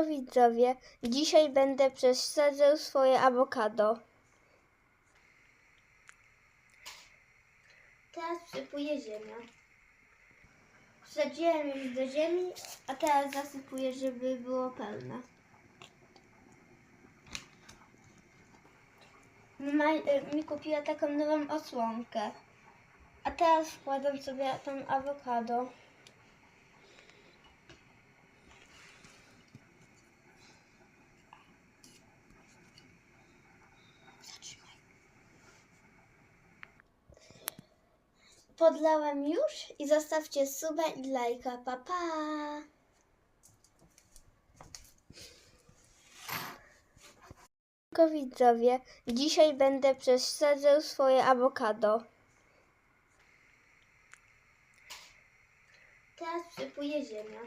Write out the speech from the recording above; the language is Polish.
Widzowie, dzisiaj będę przesadzał swoje awokado. Teraz wsypuję ziemię. Wsadziłem już do ziemi, a teraz zasypuję, żeby było pełne. Mama y, mi kupiła taką nową osłonkę. A teraz wkładam sobie tą awokado. Podlałem już i zostawcie suba i lajka. Pa, pa! Widzowie, dzisiaj będę przesadzał swoje awokado. Teraz wsypuję ziemię.